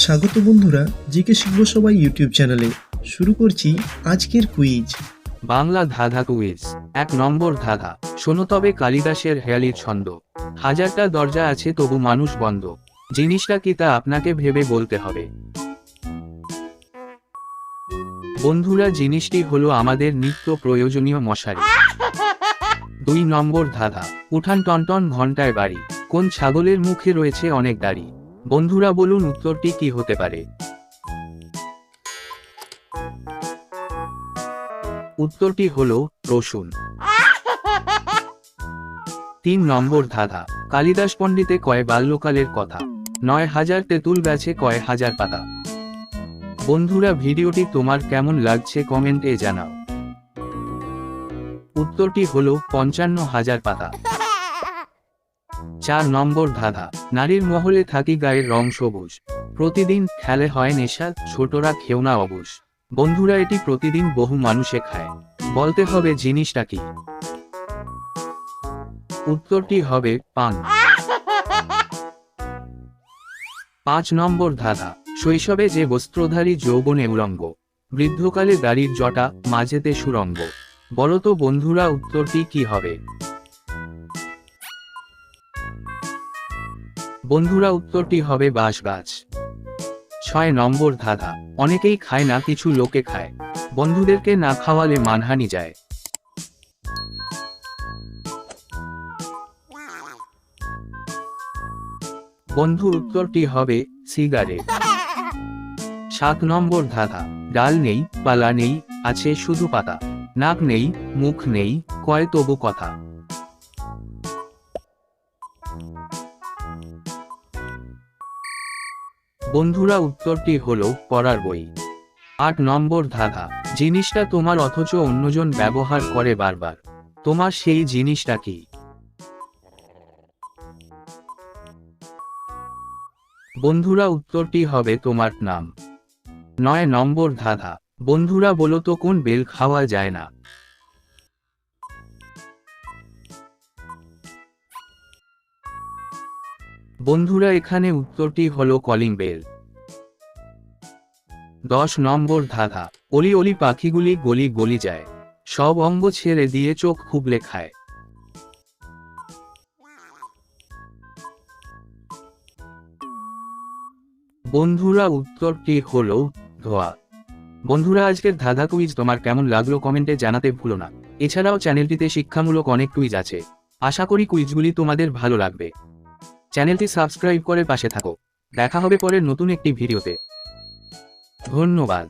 স্বাগত বন্ধুরা, জিকে শিখব সবাই ইউটিউব চ্যানেলে। শুরু করছি আজকের কুইজ বাংলা ধাঁধা কুইজ এক নম্বর ধাঁধা, শোনো তবে কালিদাসের হেয়ালির ছন্দ। হাজারটা দরজা আছে, তবু মানুষ বন্ধ। জিনিসটা কি তা আপনাকে ভেবে বলতে হবে। বন্ধুরা, জিনিসটি হলো আমাদের নিত্য প্রয়োজনীয় মশারি। দুই নম্বর ধাঁধা উঠান টনটন ঘন্টায় বাড়ি। কোন ছাগলের মুখে রয়েছে অনেক দাড়ি? বন্ধুরা, বলুন উত্তরটি কি হতে পারে? উত্তরটি হলো রসুন। তিন নম্বর ধাঁধা। কালিদাস পণ্ডিতে কয় বাল্যকালের কথা? নয় হাজার তেঁতুল গাছে কয় হাজার পাতা? বন্ধুরা, ভিডিওটি তোমার কেমন লাগছে কমেন্টে জানাও। উত্তরটি হল পঞ্চান্ন হাজার পাতা। চার নম্বর ধাঁধা। নারীর মহলে থাকি গায়ের রং সবুজ। প্রতিদিন খেলে হয় নেশা, ছোটরা খেওনা অবুজ। বন্ধুরা এটি প্রতিদিন বহু মানুষে খায়। বলতে হবে জিনিসটা কি? উত্তরটি হবে পান। পাঁচ নম্বর ধাঁধা। শৈশবে যে বস্ত্রধারী যৌবনে উলঙ্গ। বৃদ্ধকালে দাড়ির জটা, মাঝেতে সুরঙ্গ। বলতো বন্ধুরা উত্তরটি কি হবে? বন্ধুরা উত্তরটি হবে বাঁশ গাছ ছয় নম্বর ধাঁধা, অনেকেই খায় না, কিছু লোকে খায়। বন্ধুদেরকে না খাওয়ালে মানহানি যায়। বন্ধু উত্তরটি হবে সিগারেট। সাত নম্বর ধাঁধা, ডাল নেই, পালা নেই, আছে শুধু পাতা। নাক নেই, মুখ নেই, কয় তবু কথা। বন্ধুরা উত্তরটি হলো পড়ার বই। আট নম্বর ধাঁধা, জিনিসটা তোমার অথচ অন্যজন ব্যবহার করে বারবার। তোমার সেই জিনিসটা কি? বন্ধুরা উত্তরটি হবে তোমার নাম। নয় নম্বর ধাঁধা, বন্ধুরা বলো তো কোন বেল খাওয়া যায় না? বন্ধুরা, এখানে উত্তরটি হল কলিং বেল। দশ নম্বর ধাঁধা, অলি অলি পাখিগুলি গলি গলি যায়। সব অঙ্গ ছেড়ে দিয়ে চোখ খুবলে খায়। বন্ধুরা, উত্তরটি হল ধোয়া। বন্ধুরা, আজকের ধাঁধা কুইজ তোমার কেমন লাগল কমেন্টে জানাতে ভুলো না। এছাড়াও চ্যানেলটিতে শিক্ষামূলক অনেক কুইজ আছে। আশা করি কুইজগুলি তোমাদের ভালো লাগবে। চ্যানেলটি সাবস্ক্রাইব করে পাশে থাকো। দেখা হবে পরের নতুন একটি ভিডিওতে। ধন্যবাদ।